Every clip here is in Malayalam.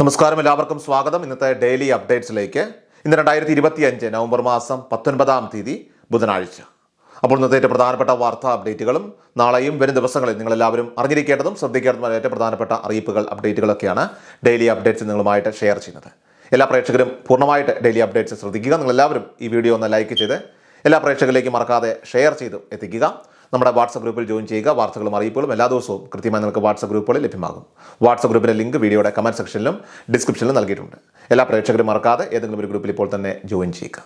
നമസ്കാരം എല്ലാവർക്കും സ്വാഗതം. ഇന്നത്തെ ഡെയിലി അപ്ഡേറ്റ്സിലേക്ക്. ഇന്ന് രണ്ടായിരത്തി ഇരുപത്തി അഞ്ച് നവംബർ മാസം പത്തൊൻപതാം തീയതി ബുധനാഴ്ച. അപ്പോൾ ഇന്നത്തെ ഏറ്റവും പ്രധാനപ്പെട്ട വാർത്താ അപ്ഡേറ്റുകളും നാളെയും വരും ദിവസങ്ങളിൽ നിങ്ങളെല്ലാവരും അറിഞ്ഞിരിക്കേണ്ടതും ശ്രദ്ധിക്കേണ്ടതുമായ ഏറ്റവും പ്രധാനപ്പെട്ട അറിയിപ്പുകൾ അപ്ഡേറ്റുകളൊക്കെയാണ് ഡെയിലി അപ്ഡേറ്റ്സ് നിങ്ങളുമായിട്ട് ഷെയർ ചെയ്യുന്നത്. എല്ലാ പ്രേക്ഷകരും പൂർണമായിട്ട് ഡെയിലി അപ്ഡേറ്റ്സ് ശ്രദ്ധിക്കുക. നിങ്ങളെല്ലാവരും ഈ വീഡിയോ ഒന്ന് ലൈക്ക് ചെയ്ത് എല്ലാ പ്രേക്ഷകരിലേക്കും മറക്കാതെ ഷെയർ ചെയ്ത് എത്തിക്കുക. നമ്മുടെ വാട്സപ്പ് ഗ്രൂപ്പിൽ ജോയിൻ ചെയ്യുക. വാർത്തകളും അറിയിപ്പുകളും എല്ലാ ദിവസവും കൃത്യമായി നിങ്ങൾക്ക് വാട്സപ്പ് ഗ്രൂപ്പുകളിൽ ലഭ്യമാകും. വാട്സപ്പ് ഗ്രൂപ്പിന്റെ ലിങ്ക് വീഡിയോയുടെ കമന്റ് സെക്ഷനിലും ഡിസ്ക്രിപ്ഷനിലും നൽകിയിട്ടുണ്ട്. എല്ലാ പ്രേക്ഷകരും മറക്കാതെ ഏതെങ്കിലും ഒരു ഗ്രൂപ്പിൽ ഇപ്പോൾ തന്നെ ജോയിൻ ചെയ്യുക.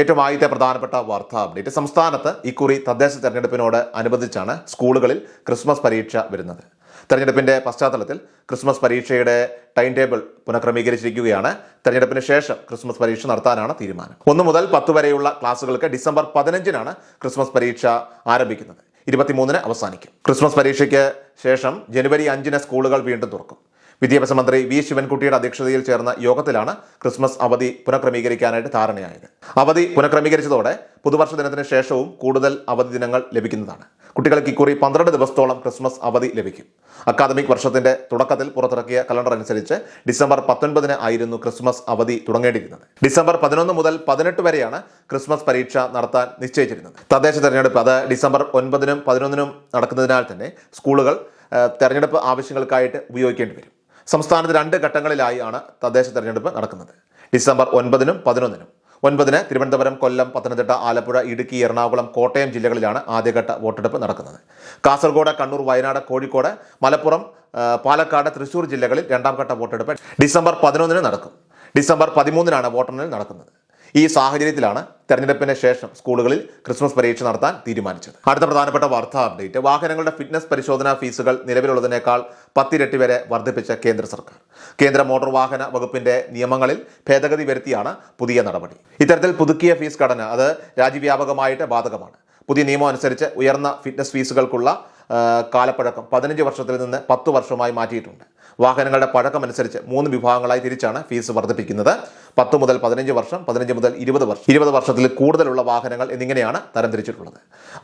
ഏറ്റവും ആദ്യത്തെ പ്രധാനപ്പെട്ട വാർത്താ അപ്ഡേറ്റ് സംസ്ഥാനത്ത് ഇക്കുറി തദ്ദേശ തെരഞ്ഞെടുപ്പിനോട് അനുബന്ധിച്ചാണ് സ്കൂളുകളിൽ ക്രിസ്മസ് പരീക്ഷ വരുന്നത്. തെരഞ്ഞെടുപ്പിന്റെ പശ്ചാത്തലത്തിൽ ക്രിസ്മസ് പരീക്ഷയുടെ ടൈം ടേബിൾ പുനഃക്രമീകരിച്ചിരിക്കുകയാണ്. തെരഞ്ഞെടുപ്പിന് ശേഷം ക്രിസ്മസ് പരീക്ഷ നടത്താനാണ് തീരുമാനം. ഒന്ന് മുതൽ പത്ത് വരെയുള്ള ക്ലാസുകൾക്ക് ഡിസംബർ പതിനഞ്ചിനാണ് ക്രിസ്മസ് പരീക്ഷ ആരംഭിക്കുന്നത്. ഇരുപത്തിമൂന്നിന് അവസാനിക്കും. ക്രിസ്മസ് പരീക്ഷയ്ക്ക് ശേഷം ജനുവരി അഞ്ചിന് സ്കൂളുകൾ വീണ്ടും തുറക്കും. വിദ്യാഭ്യാസ മന്ത്രി വി ശിവൻകുട്ടിയുടെ അധ്യക്ഷതയിൽ ചേർന്ന യോഗത്തിലാണ് ക്രിസ്മസ് അവധി പുനഃക്രമീകരിക്കാനായിട്ട് ധാരണയായത്. അവധി പുനഃക്രമീകരിച്ചതോടെ പുതുവർഷ ദിനത്തിന് ശേഷവും കൂടുതൽ അവധി ദിനങ്ങൾ ലഭിക്കുന്നതാണ്. കുട്ടികൾക്ക് ഇക്കുറി പന്ത്രണ്ട് ദിവസത്തോളം ക്രിസ്മസ് അവധി ലഭിക്കും. അക്കാദമിക് വർഷത്തിന്റെ തുടക്കത്തിൽ പുറത്തിറക്കിയ കലണ്ടർ അനുസരിച്ച് ഡിസംബർ പത്തൊൻപതിന് ആയിരുന്നു ക്രിസ്മസ് അവധി തുടങ്ങേണ്ടിയിരുന്നത്. ഡിസംബർ പതിനൊന്ന് മുതൽ പതിനെട്ട് വരെയാണ് ക്രിസ്മസ് പരീക്ഷ നടത്താൻ നിശ്ചയിച്ചിരുന്നത്. തദ്ദേശ തെരഞ്ഞെടുപ്പ് അത് ഡിസംബർ ഒൻപതിനും പതിനൊന്നിനും നടക്കുന്നതിനാൽ തന്നെ സ്കൂളുകൾ തെരഞ്ഞെടുപ്പ് ആവശ്യങ്ങൾക്കായിട്ട് ഉപയോഗിക്കേണ്ടി വരും. സംസ്ഥാനത്ത് രണ്ട് ഘട്ടങ്ങളിലായാണ് തദ്ദേശ തെരഞ്ഞെടുപ്പ് നടക്കുന്നത്. ഡിസംബർ ഒൻപതിനും പതിനൊന്നിനും. ഒൻപതിന് തിരുവനന്തപുരം കൊല്ലം പത്തനംതിട്ട ആലപ്പുഴ ഇടുക്കി എറണാകുളം കോട്ടയം ജില്ലകളിലാണ് ആദ്യഘട്ട വോട്ടെടുപ്പ് നടക്കുന്നത്. കാസർഗോഡ് കണ്ണൂർ വയനാട് കോഴിക്കോട് മലപ്പുറം പാലക്കാട് തൃശൂർ ജില്ലകളിൽ രണ്ടാം ഘട്ട വോട്ടെടുപ്പ് ഡിസംബർ പതിനൊന്നിന് നടക്കും. ഡിസംബർ പതിമൂന്നിനാണ് വോട്ടെണ്ണൽ നടക്കുന്നത്. ഈ സാഹചര്യത്തിലാണ് തെരഞ്ഞെടുപ്പിന് ശേഷം സ്കൂളുകളിൽ ക്രിസ്മസ് പരീക്ഷ നടത്താൻ തീരുമാനിച്ചത്. അടുത്ത പ്രധാനപ്പെട്ട വാർത്താ അപ്ഡേറ്റ്. വാഹനങ്ങളുടെ ഫിറ്റ്നസ് പരിശോധനാ ഫീസുകൾ നിലവിലുള്ളതിനേക്കാൾ പത്തിരട്ടി വരെ വർദ്ധിപ്പിച്ച കേന്ദ്ര സർക്കാർ. കേന്ദ്ര മോട്ടോർ വാഹന വകുപ്പിന്റെ നിയമങ്ങളിൽ ഭേദഗതി വരുത്തിയാണ് പുതിയ നടപടി. ഇത്തരത്തിൽ പുതുക്കിയ ഫീസ് ഘടന അത് രാജ്യവ്യാപകമായിട്ട് ബാധകമാണ്. പുതിയ നിയമം അനുസരിച്ച് ഉയർന്ന ഫിറ്റ്നസ് ഫീസുകൾക്കുള്ള കാലപ്പഴക്കം പതിനഞ്ച് വർഷത്തിൽ നിന്ന് പത്ത് വർഷമായി മാറ്റിയിട്ടുണ്ട്. വാഹനങ്ങളുടെ പഴക്കമനുസരിച്ച് മൂന്ന് വിഭാഗങ്ങളായി തിരിച്ചാണ് ഫീസ് വർദ്ധിപ്പിക്കുന്നത്. പത്ത് മുതൽ പതിനഞ്ച് വർഷം പതിനഞ്ച് മുതൽ ഇരുപത് വർഷം. ഇരുപത് വർഷത്തിൽ കൂടുതലുള്ള വാഹനങ്ങൾ എന്നിങ്ങനെയാണ് തരംതിരിച്ചിട്ടുള്ളത്.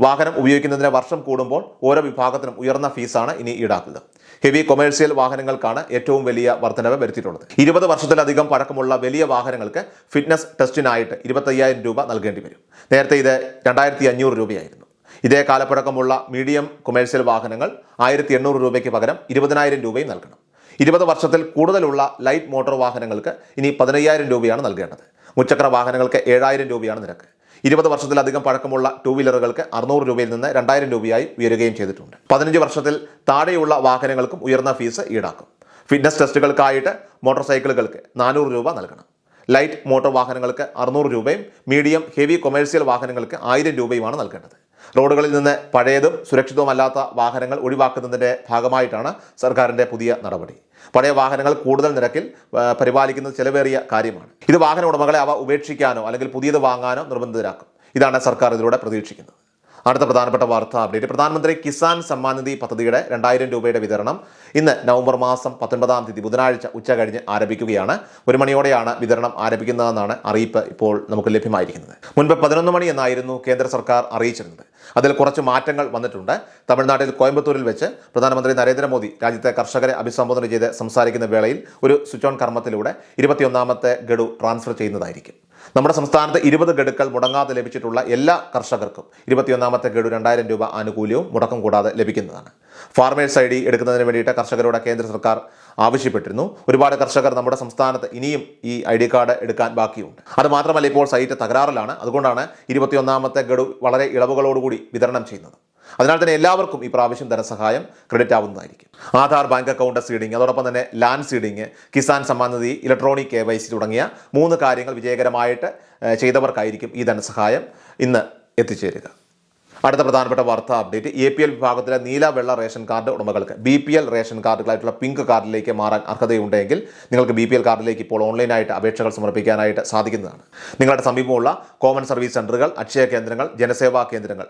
വാഹനം ഉപയോഗിക്കുന്നതിന് വർഷം കൂടുമ്പോൾ ഓരോ വിഭാഗത്തിനും ഉയർന്ന ഫീസാണ് ഇനി ഈടാക്കുക ഹെവി കൊമേഴ്സ്യൽ വാഹനങ്ങൾക്കാണ് ഏറ്റവും വലിയ വർധനവ് വരുത്തിയിട്ടുള്ളത്. ഇരുപത് വർഷത്തിലധികം പഴക്കമുള്ള വലിയ വാഹനങ്ങൾക്ക് ഫിറ്റ്നസ് ടെസ്റ്റിനായിട്ട് ഇരുപത്തയ്യായിരം രൂപ നൽകേണ്ടി വരും. നേരത്തെ ഇത് രണ്ടായിരത്തി അഞ്ഞൂറ് രൂപയായിരുന്നു. ഇതേ കാലപ്പഴക്കമുള്ള മീഡിയം കൊമേഴ്സ്യൽ വാഹനങ്ങൾ ആയിരത്തി എണ്ണൂറ് രൂപയ്ക്ക് പകരം ഇരുപതിനായിരം രൂപയും നൽകണം. ഇരുപത് വർഷത്തിൽ കൂടുതലുള്ള ലൈറ്റ് മോട്ടോർ വാഹനങ്ങൾക്ക് ഇനി പതിനയ്യായിരം രൂപയാണ് നൽകേണ്ടത്. മുച്ചക്ര വാഹനങ്ങൾക്ക് ഏഴായിരം രൂപയാണ് നിരക്ക്. ഇരുപത് വർഷത്തിലധികം പഴക്കമുള്ള ടൂ വീലറുകൾക്ക് അറുന്നൂറ് രൂപയിൽ നിന്ന് രണ്ടായിരം രൂപയായി ഉയരുകയും ചെയ്തിട്ടുണ്ട്. പതിനഞ്ച് വർഷത്തിൽ താഴെയുള്ള വാഹനങ്ങൾക്കും ഉയർന്ന ഫീസ് ഈടാക്കും. ഫിറ്റ്നസ് ടെസ്റ്റുകൾക്കായിട്ട് മോട്ടോർ സൈക്കിളുകൾക്ക് നാനൂറ് രൂപ നൽകണം. ലൈറ്റ് മോട്ടോർ വാഹനങ്ങൾക്ക് അറുന്നൂറ് രൂപയും മീഡിയം ഹെവി കൊമേഴ്സ്യൽ വാഹനങ്ങൾക്ക് ആയിരം രൂപയുമാണ് നൽകേണ്ടത്. റോഡുകളിൽ നിന്ന് പഴയതും സുരക്ഷിതവുമല്ലാത്ത വാഹനങ്ങൾ ഒഴിവാക്കുന്നതിന്റെ ഭാഗമായിട്ടാണ് സർക്കാരിന്റെ പുതിയ നടപടി. പഴയ വാഹനങ്ങൾ കൂടുതൽ നിരക്കിൽ പരിപാലിക്കുന്നത് ചെലവേറിയ കാര്യമാണ്. ഇത് വാഹന ഉടമകളെ അവ ഉപേക്ഷിക്കാനോ അല്ലെങ്കിൽ പുതിയത് വാങ്ങാനോ നിർബന്ധിതരാക്കും. ഇതാണ് സർക്കാർ ഇതിലൂടെ പ്രതീക്ഷിക്കുന്നത്. അടുത്ത പ്രധാനപ്പെട്ട വാർത്താ അപ്ഡേറ്റ്. പ്രധാനമന്ത്രി കിസാൻ സമ്മാൻ നിധി പദ്ധതിയുടെ രണ്ടായിരം രൂപയുടെ വിതരണം ഇന്ന് നവംബർ മാസം പത്തൊൻപതാം തീയതി ബുധനാഴ്ച ഉച്ച കഴിഞ്ഞ് ആരംഭിക്കുകയാണ്. ഒരു മണിയോടെയാണ് വിതരണം ആരംഭിക്കുന്നതെന്നാണ് അറിയിപ്പ് ഇപ്പോൾ നമുക്ക് ലഭ്യമായിരിക്കുന്നത്. മുൻപ് പതിനൊന്ന് മണി എന്നായിരുന്നു കേന്ദ്ര സർക്കാർ അറിയിച്ചിരുന്നത്. അതിൽ കുറച്ച് മാറ്റങ്ങൾ വന്നിട്ടുണ്ട്. തമിഴ്നാട്ടിൽ കോയമ്പത്തൂരിൽ വെച്ച് പ്രധാനമന്ത്രി നരേന്ദ്രമോദി രാജ്യത്തെ കർഷകരെ അഭിസംബോധന ചെയ്ത് സംസാരിക്കുന്ന വേളയിൽ ഒരു സ്വിച്ച് ഓൺ കർമ്മത്തിലൂടെ ഇരുപത്തിയൊന്നാമത്തെ ഗഡു ട്രാൻസ്ഫർ ചെയ്യുന്നതായിരിക്കും. നമ്മുടെ സംസ്ഥാനത്ത് ഇരുപത് ഗഡുക്കൾ മുടങ്ങാതെ ലഭിച്ചിട്ടുള്ള എല്ലാ കർഷകർക്കും ഇരുപത്തിയൊന്നാമത്തെ ഗഡു രണ്ടായിരം രൂപ ആനുകൂല്യവും മുടക്കം കൂടാതെ ലഭിക്കുന്നതാണ്. ഫാർമേഴ്സ് ഐ ഡി എടുക്കുന്നതിന് വേണ്ടിയിട്ട് കർഷകരോട് കേന്ദ്ര സർക്കാർ ആവശ്യപ്പെട്ടിരുന്നു. ഒരുപാട് കർഷകർ നമ്മുടെ സംസ്ഥാനത്ത് ഇനിയും ഈ ഐ ഡി കാർഡ് എടുക്കാൻ ബാക്കിയുണ്ട്. അത് മാത്രമല്ല ഇപ്പോൾ സൈറ്റ് തകരാറിലാണ്. അതുകൊണ്ടാണ് ഇരുപത്തിയൊന്നാമത്തെ ഗഡു വളരെ ഇളവുകളോടുകൂടി വിതരണം ചെയ്യുന്നത്. അതിനാൽ തന്നെ എല്ലാവർക്കും ഈ പ്രാവശ്യം ധനസഹായം ക്രെഡിറ്റ് ആവുന്നതായിരിക്കും. ആധാർ ബാങ്ക് അക്കൗണ്ട് സീഡിംഗ് അതോടൊപ്പം തന്നെ land seeding Kisan Samman Nidhi electronic K Y C തുടങ്ങിയ മൂന്ന് കാര്യങ്ങൾ വിജയകരമായിട്ട് ചെയ്തവർക്കായിരിക്കും ഈ ധനസഹായം ഇന്ന് എത്തിച്ചേരുക. അടുത്ത പ്രധാനപ്പെട്ട വാർത്താ അപ്ഡേറ്റ് എ പി എൽ വിഭാഗത്തിലെ നീല വെള്ള റേഷൻ കാർഡ് ഉടമകൾക്ക് ബി പി എൽ റേഷൻ കാർഡുകളായിട്ടുള്ള പിങ്ക് കാർഡിലേക്ക് മാറാൻ അർഹതയുണ്ടെങ്കിൽ നിങ്ങൾക്ക് ബി പി എൽ കാർഡിലേക്ക് ഇപ്പോൾ ഓൺലൈനായിട്ട് അപേക്ഷകൾ സമർപ്പിക്കാനായിട്ട് സാധിക്കുന്നതാണ്. നിങ്ങളുടെ സമീപമുള്ള കോമൺ സർവീസ് സെന്ററുകൾ അക്ഷയ കേന്ദ്രങ്ങൾ ജനസേവാ കേന്ദ്രങ്ങൾ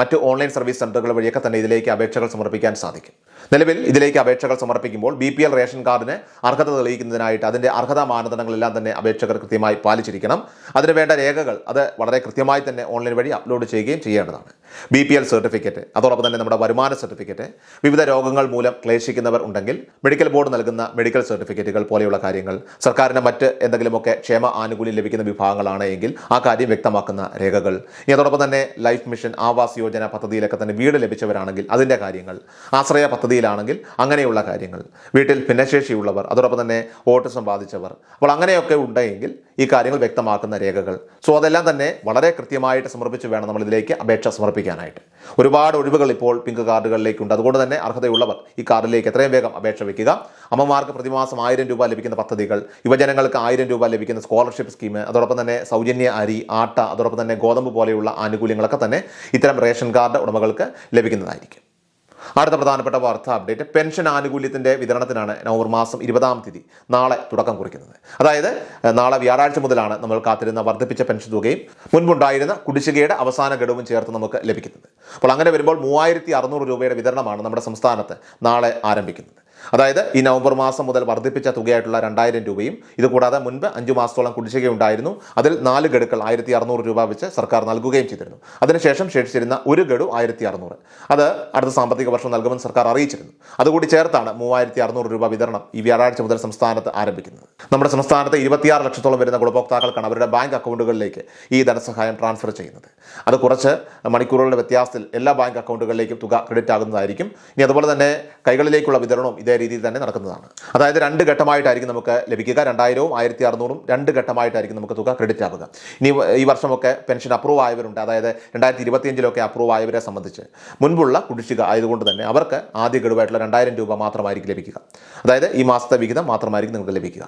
മറ്റ് ഓൺലൈൻ സർവീസ് സെന്ററുകൾ വഴിയൊക്കെ തന്നെ ഇതിലേക്ക് അപേക്ഷകൾ സമർപ്പിക്കാൻ സാധിക്കും. നിലവിൽ ഇതിലേക്ക് അപേക്ഷകൾ സമർപ്പിക്കുമ്പോൾ ബി പി എൽ റേഷൻ കാർഡിന് അർഹത തെളിയിക്കുന്നതിനായിട്ട് അതിന്റെ അർഹതാ മാനദണ്ഡങ്ങളെല്ലാം തന്നെ അപേക്ഷകർ കൃത്യമായി പാലിച്ചിരിക്കണം. അതിന് വേണ്ട രേഖകൾ അത് വളരെ കൃത്യമായി തന്നെ ഓൺലൈൻ വഴി അപ്ലോഡ് ചെയ്യുകയും ചെയ്യേണ്ടതാണ്. ബി പി എൽ സർട്ടിഫിക്കറ്റ് അതോടൊപ്പം തന്നെ നമ്മുടെ വരുമാന സർട്ടിഫിക്കറ്റ് വിവിധ രോഗങ്ങൾ മൂലം ക്ലേശിക്കുന്നവർ ഉണ്ടെങ്കിൽ മെഡിക്കൽ ബോർഡ് നൽകുന്ന മെഡിക്കൽ സർട്ടിഫിക്കറ്റുകൾ പോലെയുള്ള കാര്യങ്ങൾ സർക്കാരിന് മറ്റ് എന്തെങ്കിലുമൊക്കെ ക്ഷേമ ആനുകൂല്യം ലഭിക്കുന്ന വിഭാഗങ്ങളാണ് എങ്കിൽ ആ കാര്യം വ്യക്തമാക്കുന്ന രേഖകൾ. ഇതോടൊപ്പം തന്നെ ലൈഫ് മിഷൻ ആവാസ് യോജന പദ്ധതിയിലൊക്കെ തന്നെ വീട് ലഭിച്ചവരാണെങ്കിൽ അതിന്റെ കാര്യങ്ങൾ ആശ്രയ പദ്ധതിയിലാണെങ്കിൽ അങ്ങനെയുള്ള കാര്യങ്ങൾ വീട്ടിൽ ഭിന്നശേഷിയുള്ളവർ അതോടൊപ്പം തന്നെ ഓട്ടിസം ബാധിച്ചവർ. അപ്പോൾ അങ്ങനെയൊക്കെ ഉണ്ടെങ്കിൽ ഈ കാര്യങ്ങൾ വ്യക്തമാക്കുന്ന രേഖകൾ. സോ അതെല്ലാം തന്നെ വളരെ കൃത്യമായിട്ട് സമർപ്പിച്ച് വേണം നമ്മൾ ഇതിലേക്ക് അപേക്ഷ സമർപ്പിക്കാനായിട്ട്. ഒരുപാട് ഒഴിവുകൾ ഇപ്പോൾ പിങ്ക് കാർഡുകളിലേക്കുണ്ട്. അതുകൊണ്ട് തന്നെ അർഹതയുള്ളവർ ഈ കാർഡിലേക്ക് എത്രയും വേഗം അപേക്ഷ വയ്ക്കുക അമ്മമാർക്ക് പ്രതിമാസം ആയിരം രൂപ ലഭിക്കുന്ന പദ്ധതികൾ യുവജനങ്ങൾക്ക് ആയിരം രൂപ ലഭിക്കുന്ന സ്കോളർഷിപ്പ് സ്കീം അതോടൊപ്പം തന്നെ സൗജന്യ അരി ആട്ട അതോടൊപ്പം തന്നെ ഗോതമ്പ് പോലെയുള്ള ആനുകൂല്യങ്ങളൊക്കെ തന്നെ ഇത്തരം റേഷൻ കാർഡ് ഉടമകൾക്ക് ലഭിക്കുന്നതായിരിക്കും. അടുത്ത പ്രധാനപ്പെട്ട വാർത്താ അപ്ഡേറ്റ്. പെൻഷൻ ആനുകൂല്യത്തിന്റെ വിതരണത്തിനാണ് നവംബർ മാസം ഇരുപതാം തീയതി നാളെ തുടക്കം കുറിക്കുന്നത്. അതായത് നാളെ വ്യാഴാഴ്ച മുതലാണ് നമ്മൾ കാത്തിരുന്ന വർദ്ധിപ്പിച്ച പെൻഷൻ തുകയും മുൻപുണ്ടായിരുന്ന കുടിശ്ശികയുടെ അവസാന ഘടവും ചേർത്ത് നമുക്ക് ലഭിക്കുന്നത്. അപ്പോൾ അങ്ങനെ വരുമ്പോൾ മൂവായിരത്തി രൂപയുടെ വിതരണമാണ് നമ്മുടെ സംസ്ഥാനത്ത് നാളെ ആരംഭിക്കുന്നത്. അതായത് ഈ നവംബർ മാസം മുതൽ വർദ്ധിപ്പിച്ച തുകയായിട്ടുള്ള രണ്ടായിരം രൂപയും ഇതുകൂടാതെ മുൻപ് അഞ്ചു മാസത്തോളം കുടിശ്ശികയുണ്ടായിരുന്നു. അതിൽ നാല് ഗഡുക്കൾ ആയിരത്തി അറുന്നൂറ് രൂപ വെച്ച് സർക്കാർ നൽകുകയും ചെയ്തിരുന്നു. അതിനുശേഷം ശേഷിച്ചിരുന്ന ഒരു ഗഡു ആയിരത്തി അറുന്നൂറ് അത് അടുത്ത സാമ്പത്തിക വർഷം നൽകുമെന്ന് സർക്കാർ അറിയിച്ചിരുന്നു. അതുകൂടി ചേർത്താണ് മൂവായിരത്തി അറുന്നൂറ് രൂപ വിതരണം ഈ വ്യാഴാഴ്ച മുതൽ സംസ്ഥാനത്ത് ആരംഭിക്കുന്നത്. നമ്മുടെ സംസ്ഥാനത്ത് ഇരുപത്തിയാറ് ലക്ഷത്തോളം വരുന്ന ഗുണഭോക്താക്കൾക്കാണ് അവരുടെ ബാങ്ക് അക്കൗണ്ടുകളിലേക്ക് ഈ ധനസഹായം ട്രാൻസ്ഫർ ചെയ്യുന്നത്. അത് കുറച്ച് മണിക്കൂറുകളുടെ വ്യത്യാസത്തിൽ എല്ലാ ബാങ്ക് അക്കൗണ്ടുകളിലേക്കും തുക ക്രെഡിറ്റ് ആകുന്നതായിരിക്കും ഇനി അതുപോലെ തന്നെ കൈകളിലേക്കുള്ള വിതരണവും ഇതേ രീതിയിൽ തന്നെ നടക്കുന്നതാണ്. അതായത് രണ്ട് ഘട്ടമായിട്ടായിരിക്കും നമുക്ക് ലഭിക്കുക. രണ്ടായിരവും ആയിരത്തി അറുന്നൂറും രണ്ട് ഘട്ടമായിട്ടായിരിക്കും നമുക്ക് തുക ക്രെഡിറ്റ് ആവുക. ഇനി ഈ വർഷമൊക്കെ പെൻഷൻ അപ്രൂവ് ആയവരുണ്ട്. അതായത് രണ്ടായിരത്തി ഇരുപത്തിയഞ്ചിലൊക്കെ അപ്രൂവ് ആയവരെ സംബന്ധിച്ച് മുൻപുള്ള കുടിശ്ശിക ആയതുകൊണ്ട് തന്നെ അവർക്ക് ആദ്യ ഗഡുവായിട്ടുള്ള രണ്ടായിരം രൂപ മാത്രമായിരിക്കും ലഭിക്കുക. അതായത് ഈ മാസത്തെ വിഹിതം മാത്രമായിരിക്കും നിങ്ങൾക്ക് ലഭിക്കുക.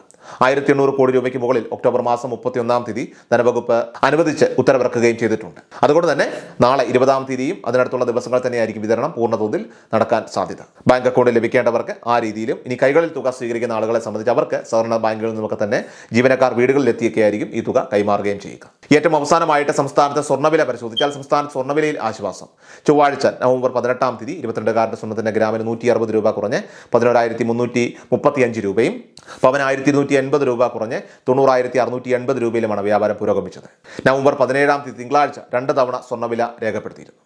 ആയിരത്തി എണ്ണൂറ് കോടി രൂപയ്ക്ക് മുകളിൽ ഒക്ടോബർ മാസം മുപ്പത്തിയൊന്നാം തീയതി ധനവകുപ്പ് അനുവദിച്ച് ഉത്തരവിറക്കുകയും ചെയ്തിട്ടുണ്ട്. അതുകൊണ്ട് തന്നെ നാളെ ഇരുപതാം തീയതിയും അതിനടുത്തുള്ള ദിവസങ്ങൾ തന്നെയായിരിക്കും വിതരണം പൂർണതോതിൽ നടക്കാൻ സാധ്യത. ബാങ്ക് അക്കൗണ്ടിൽ ലഭിക്കേണ്ടവർക്ക് ആ രീതിയിലും ഇനി കൈകളിൽ തുക സ്വീകരിക്കുന്ന ആളുകളെ സംബന്ധിച്ച് അവർക്ക് സഹകരണ ബാങ്കുകളിൽ നിന്നൊക്കെ തന്നെ ജീവനക്കാർ വീടുകളിൽ എത്തിയൊക്കെ ആയിരിക്കും ഈ തുക കൈമാറുകയും ചെയ്യുക. ഏറ്റവും അവസാനമായിട്ട് സംസ്ഥാനത്തെ സ്വർണവില പരിശോധിച്ചാൽ സംസ്ഥാനത്ത് സ്വർണവിലയിൽ ആശ്വാസം. ചൊവ്വാഴ്ച നവംബർ പതിനെട്ടാം തീയതി ഇരുപത്തിരണ്ടുകാരുടെ സ്വർണത്തിന്റെ ഗ്രാമിന് നൂറ്റി അറുപത് രൂപ കുറഞ്ഞ് പതിനോരായിരത്തി മുന്നൂറ്റി മുപ്പത്തിയഞ്ച് രൂപയും പവനായിരത്തി ഇരുന്നൂറ്റി എൺപത് രൂപ കുറഞ്ഞ് തൊണ്ണൂറായിരത്തി അറുന്നൂറ്റി എൺപത് രൂപയിലുമാണ് വ്യാപാരം പുരോഗമിച്ചത്. നവംബർ പതിനേഴാം തീയതി തിങ്കളാഴ്ച രണ്ട് തവണ സ്വർണവില രേഖപ്പെടുത്തിയിരുന്നു.